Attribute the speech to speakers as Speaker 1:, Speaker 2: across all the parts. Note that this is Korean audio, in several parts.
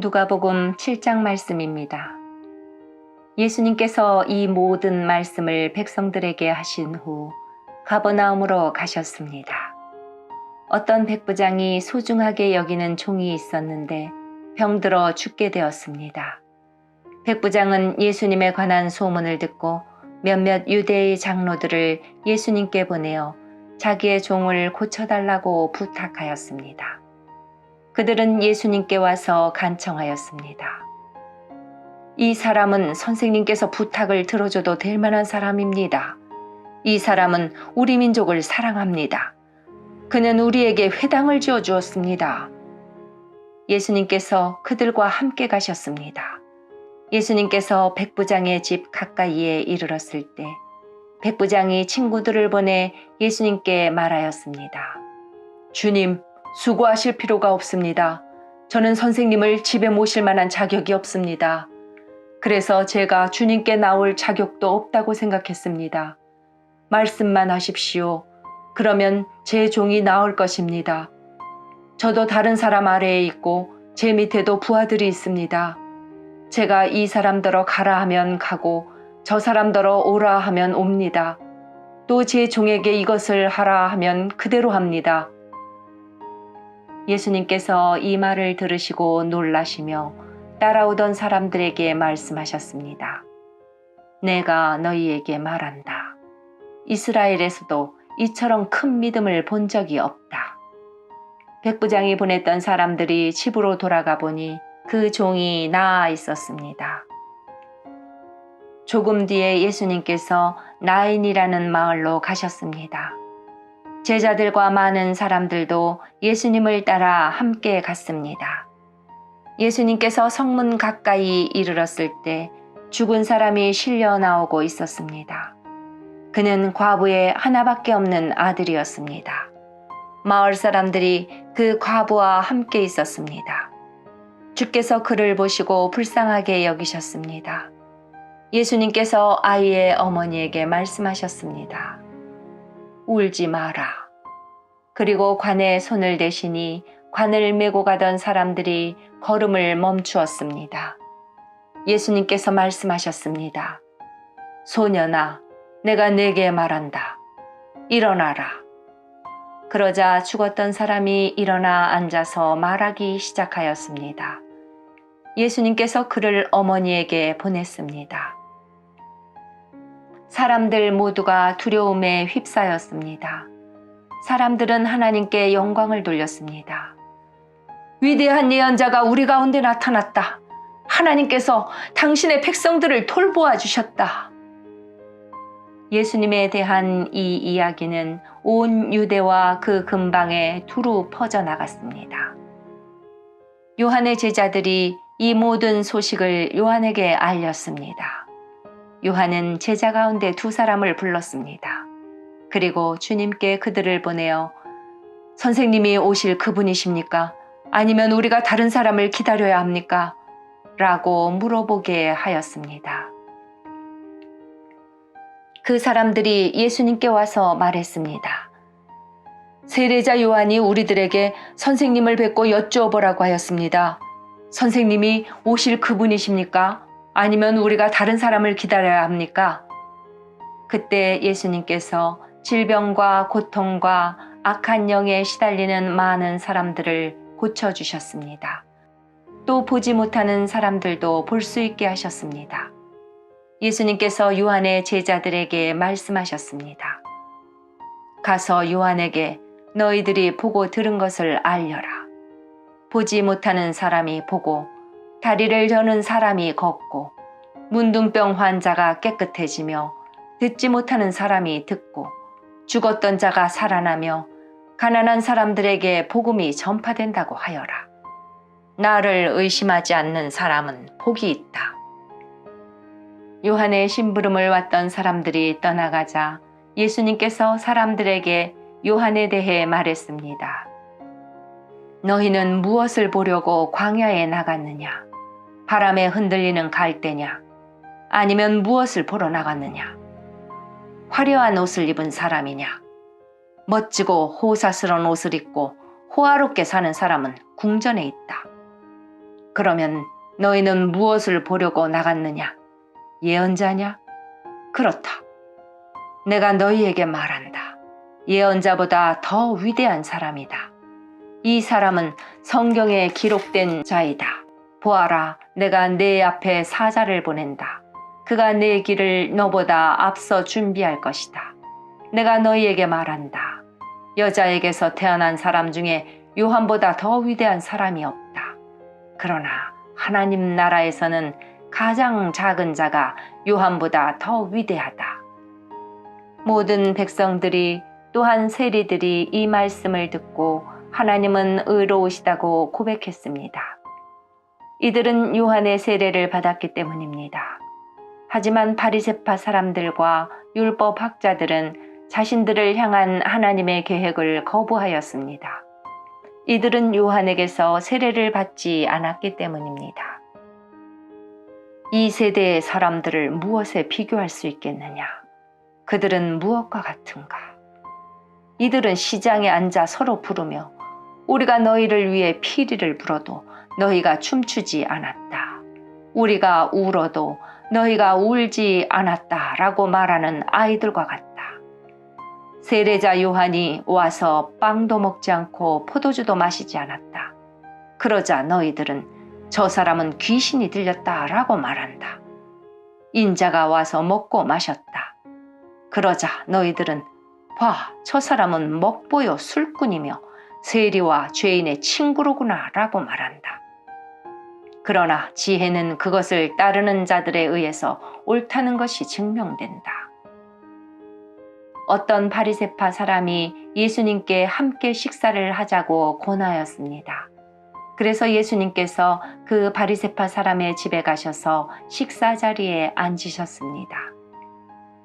Speaker 1: 누가복음 7장 말씀입니다. 예수님께서 이 모든 말씀을 백성들에게 하신 후 가버나움으로 가셨습니다. 어떤 백부장이 소중하게 여기는 종이 있었는데 병들어 죽게 되었습니다. 백부장은 예수님에 관한 소문을 듣고 몇몇 유대의 장로들을 예수님께 보내어 자기의 종을 고쳐달라고 부탁하였습니다. 그들은 예수님께 와서 간청하였습니다. 이 사람은 선생님께서 부탁을 들어줘도 될 만한 사람입니다. 이 사람은 우리 민족을 사랑합니다. 그는 우리에게 회당을 지어 주었습니다. 예수님께서 그들과 함께 가셨습니다. 예수님께서 백부장의 집 가까이에 이르렀을 때 백부장이 친구들을 보내 예수님께 말하였습니다. 주님, 수고하실 필요가 없습니다. 저는 선생님을 집에 모실 만한 자격이 없습니다. 그래서 제가 주님께 나올 자격도 없다고 생각했습니다. 말씀만 하십시오. 그러면 제 종이 나올 것입니다. 저도 다른 사람 아래에 있고 제 밑에도 부하들이 있습니다. 제가 이 사람더러 가라 하면 가고 저 사람더러 오라 하면 옵니다. 또 제 종에게 이것을 하라 하면 그대로 합니다. 예수님께서 이 말을 들으시고 놀라시며 따라오던 사람들에게 말씀하셨습니다. 내가 너희에게 말한다. 이스라엘에서도 이처럼 큰 믿음을 본 적이 없다. 백부장이 보냈던 사람들이 집으로 돌아가 보니 그 종이 나아 있었습니다. 조금 뒤에 예수님께서 나인이라는 마을로 가셨습니다. 제자들과 많은 사람들도 예수님을 따라 함께 갔습니다. 예수님께서 성문 가까이 이르렀을 때 죽은 사람이 실려 나오고 있었습니다. 그는 과부의 하나밖에 없는 아들이었습니다. 마을 사람들이 그 과부와 함께 있었습니다. 주께서 그를 보시고 불쌍하게 여기셨습니다. 예수님께서 아이의 어머니에게 말씀하셨습니다. 울지 마라. 그리고 관에 손을 대시니 관을 메고 가던 사람들이 걸음을 멈추었습니다. 예수님께서 말씀하셨습니다. 소년아, 내가 내게 말한다. 일어나라. 그러자 죽었던 사람이 일어나 앉아서 말하기 시작하였습니다. 예수님께서 그를 어머니에게 보냈습니다. 사람들 모두가 두려움에 휩싸였습니다. 사람들은 하나님께 영광을 돌렸습니다. 위대한 예언자가 우리 가운데 나타났다. 하나님께서 당신의 백성들을 돌보아 주셨다. 예수님에 대한 이 이야기는 온 유대와 그 근방에 두루 퍼져나갔습니다. 요한의 제자들이 이 모든 소식을 요한에게 알렸습니다. 요한은 제자 가운데 두 사람을 불렀습니다. 그리고 주님께 그들을 보내어 선생님이 오실 그분이십니까? 아니면 우리가 다른 사람을 기다려야 합니까? 라고 물어보게 하였습니다. 그 사람들이 예수님께 와서 말했습니다. 세례자 요한이 우리들에게 선생님을 뵙고 여쭈어보라고 하였습니다. 선생님이 오실 그분이십니까? 아니면 우리가 다른 사람을 기다려야 합니까? 그때 예수님께서 질병과 고통과 악한 영에 시달리는 많은 사람들을 고쳐주셨습니다. 또 보지 못하는 사람들도 볼 수 있게 하셨습니다. 예수님께서 요한의 제자들에게 말씀하셨습니다. 가서 요한에게 너희들이 보고 들은 것을 알려라. 보지 못하는 사람이 보고 다리를 저는 사람이 걷고 문둥병 환자가 깨끗해지며 듣지 못하는 사람이 듣고 죽었던 자가 살아나며 가난한 사람들에게 복음이 전파된다고 하여라. 나를 의심하지 않는 사람은 복이 있다. 요한의 심부름을 왔던 사람들이 떠나가자 예수님께서 사람들에게 요한에 대해 말했습니다. 너희는 무엇을 보려고 광야에 나갔느냐? 바람에 흔들리는 갈대냐? 아니면 무엇을 보러 나갔느냐? 화려한 옷을 입은 사람이냐? 멋지고 호사스러운 옷을 입고 호화롭게 사는 사람은 궁전에 있다. 그러면 너희는 무엇을 보려고 나갔느냐? 예언자냐? 그렇다. 내가 너희에게 말한다. 예언자보다 더 위대한 사람이다. 이 사람은 성경에 기록된 자이다. 보아라, 내가 내 앞에 사자를 보낸다. 그가 내 길을 너보다 앞서 준비할 것이다. 내가 너희에게 말한다. 여자에게서 태어난 사람 중에 요한보다 더 위대한 사람이 없다. 그러나 하나님 나라에서는 가장 작은 자가 요한보다 더 위대하다. 모든 백성들이 또한 세리들이 이 말씀을 듣고 하나님은 의로우시다고 고백했습니다. 이들은 요한의 세례를 받았기 때문입니다. 하지만 바리세파 사람들과 율법 학자들은 자신들을 향한 하나님의 계획을 거부하였습니다. 이들은 요한에게서 세례를 받지 않았기 때문입니다. 이 세대의 사람들을 무엇에 비교할 수 있겠느냐? 그들은 무엇과 같은가? 이들은 시장에 앉아 서로 부르며 우리가 너희를 위해 피리를 불어도 너희가 춤추지 않았다. 우리가 울어도 너희가 울지 않았다. 라고 말하는 아이들과 같다. 세례자 요한이 와서 빵도 먹지 않고 포도주도 마시지 않았다. 그러자 너희들은 저 사람은 귀신이 들렸다. 라고 말한다. 인자가 와서 먹고 마셨다. 그러자 너희들은 봐, 저 사람은 먹보요 술꾼이며 세리와 죄인의 친구로구나 라고 말한다. 그러나 지혜는 그것을 따르는 자들에 의해서 옳다는 것이 증명된다. 어떤 바리세파 사람이 예수님께 함께 식사를 하자고 권하였습니다. 그래서 예수님께서 그 바리세파 사람의 집에 가셔서 식사 자리에 앉으셨습니다.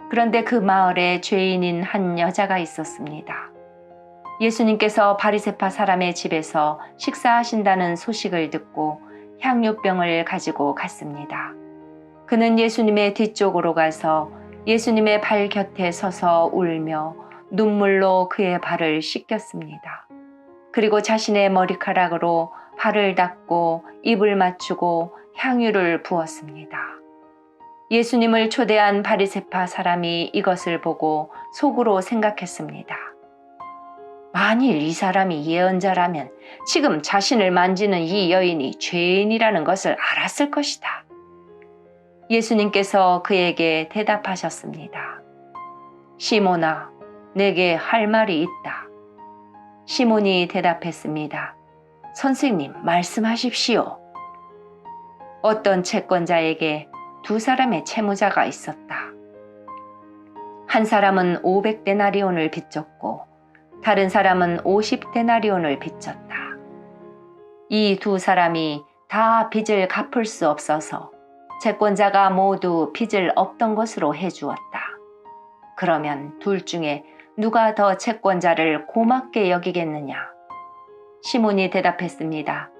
Speaker 1: 그런데 그 마을에 죄인인 한 여자가 있었습니다. 예수님께서 바리세파 사람의 집에서 식사하신다는 소식을 듣고 향유병을 가지고 갔습니다. 그는 예수님의 뒤쪽으로 가서 예수님의 발 곁에 서서 울며 눈물로 그의 발을 씻겼습니다. 그리고 자신의 머리카락으로 발을 닦고 입을 맞추고 향유를 부었습니다. 예수님을 초대한 바리세파 사람이 이것을 보고 속으로 생각했습니다. 만일 이 사람이 예언자라면 지금 자신을 만지는 이 여인이 죄인이라는 것을 알았을 것이다. 예수님께서 그에게 대답하셨습니다. 시몬아, 내게 할 말이 있다. 시몬이 대답했습니다. 선생님, 말씀하십시오. 어떤 채권자에게 두 사람의 채무자가 있었다. 한 사람은 500데나리온을 빚졌고 다른 사람은 50데나리온을 빚졌다. 이 두 사람이 다 빚을 갚을 수 없어서 채권자가 모두 빚을 없던 것으로 해주었다. 그러면 둘 중에 누가 더 채권자를 고맙게 여기겠느냐? 시몬이 대답했습니다.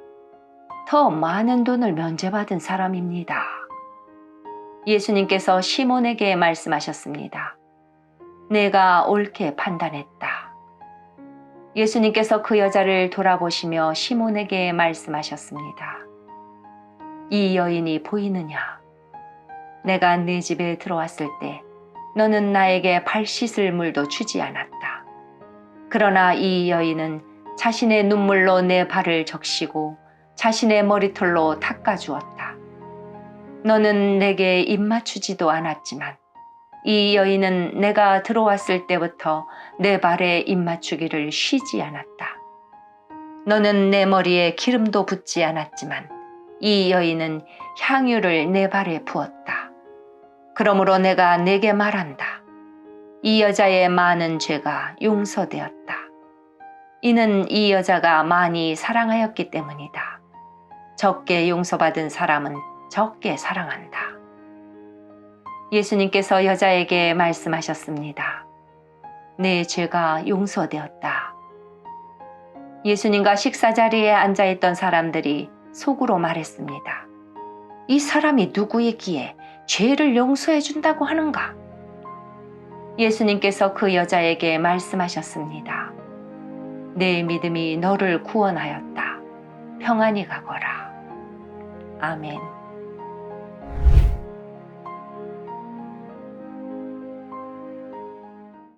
Speaker 1: 더 많은 돈을 면제받은 사람입니다. 예수님께서 시몬에게 말씀하셨습니다. 내가 옳게 판단했다. 예수님께서 그 여자를 돌아보시며 시몬에게 말씀하셨습니다. 이 여인이 보이느냐? 내가 네 집에 들어왔을 때 너는 나에게 발 씻을 물도 주지 않았다. 그러나 이 여인은 자신의 눈물로 내 발을 적시고 자신의 머리털로 닦아주었다. 너는 내게 입맞추지도 않았지만 이 여인은 내가 들어왔을 때부터 내 발에 입맞추기를 쉬지 않았다. 너는 내 머리에 기름도 붓지 않았지만 이 여인은 향유를 내 발에 부었다. 그러므로 내가 내게 말한다. 이 여자의 많은 죄가 용서되었다. 이는 이 여자가 많이 사랑하였기 때문이다. 적게 용서받은 사람은 적게 사랑한다. 예수님께서 여자에게 말씀하셨습니다. 내 죄가 용서되었다. 예수님과 식사 자리에 앉아 있던 사람들이 속으로 말했습니다. 이 사람이 누구이기에 죄를 용서해 준다고 하는가? 예수님께서 그 여자에게 말씀하셨습니다. 내 믿음이 너를 구원하였다. 평안히 가거라. 아멘.